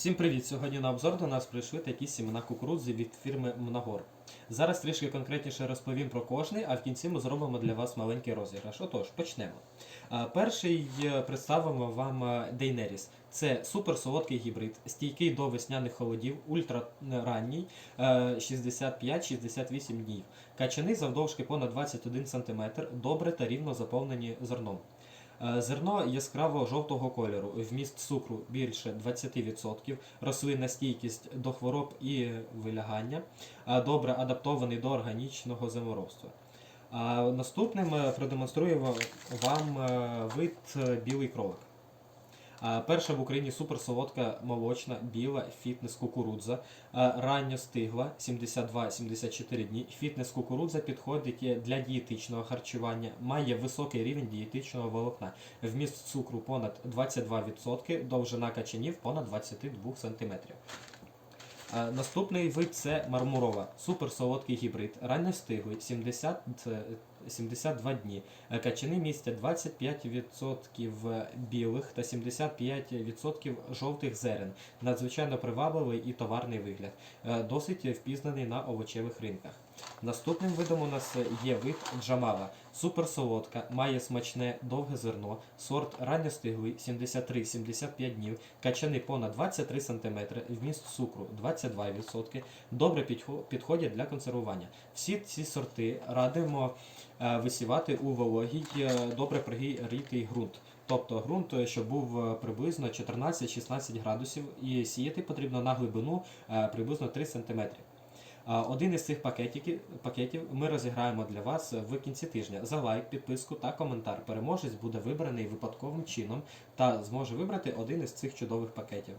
Всім привіт! Сьогодні на обзор до нас прийшли такі сімена кукурудзи від фірми Мнагор. Зараз трішки конкретніше розповім про кожний, а в кінці ми зробимо для вас маленький розіграш. Отож, почнемо. Перший е, представимо вам е, Дейнеріс. Це суперсолодкий гібрид, стійкий до весняних холодів, ультраранній, е, 65-68 днів. Качани завдовжки понад 21 см, добре та рівно заповнені зерном. Е, Зерно яскраво жовтого кольору, вміст цукру більше 20%, рослинна стійкість до хвороб і вилягання, е, добре адаптований до органічного заморозства. Наступним продемонструємо продемонструю вам е, вид е, білий кролик. Перша в Україні суперсолодка молочна біла фітнес кукурудза. Ранньо стигла 72-74 дні. Фітнес кукурудза підходить для дієтичного харчування, має високий рівень дієтичного волокна. Вміст цукру понад 22%, довжина качанів понад 22 см. Наступний вид це мармурова, суперсолодкий гібрид, ранньостиглий, 70, е, 72 дні. Е, Качани містять 25% білих та 75% жовтих зерен. Надзвичайно привабливий і товарний вигляд. Е, Досить впізнаний на овочевих ринках. Наступним видом у нас є вид джамала. Суперсолодка, має смачне довге зерно, сорт ранньостиглий 73-75 днів, качани понад 23 см, вміст цукру 22%, добре підходять для консервування. Всі ці сорти радимо е, висівати у вологій, е, добре пригрітий ґрунт. Тобто ґрунт, е, щоб був е, приблизно 14-16 градусів, і сіяти потрібно на глибину е, приблизно 3 см. Один із цих пакетів ми розіграємо для вас в кінці тижня. За лайк, підписку та коментар. Переможець буде вибраний випадковим чином та зможе вибрати один із цих чудових пакетів.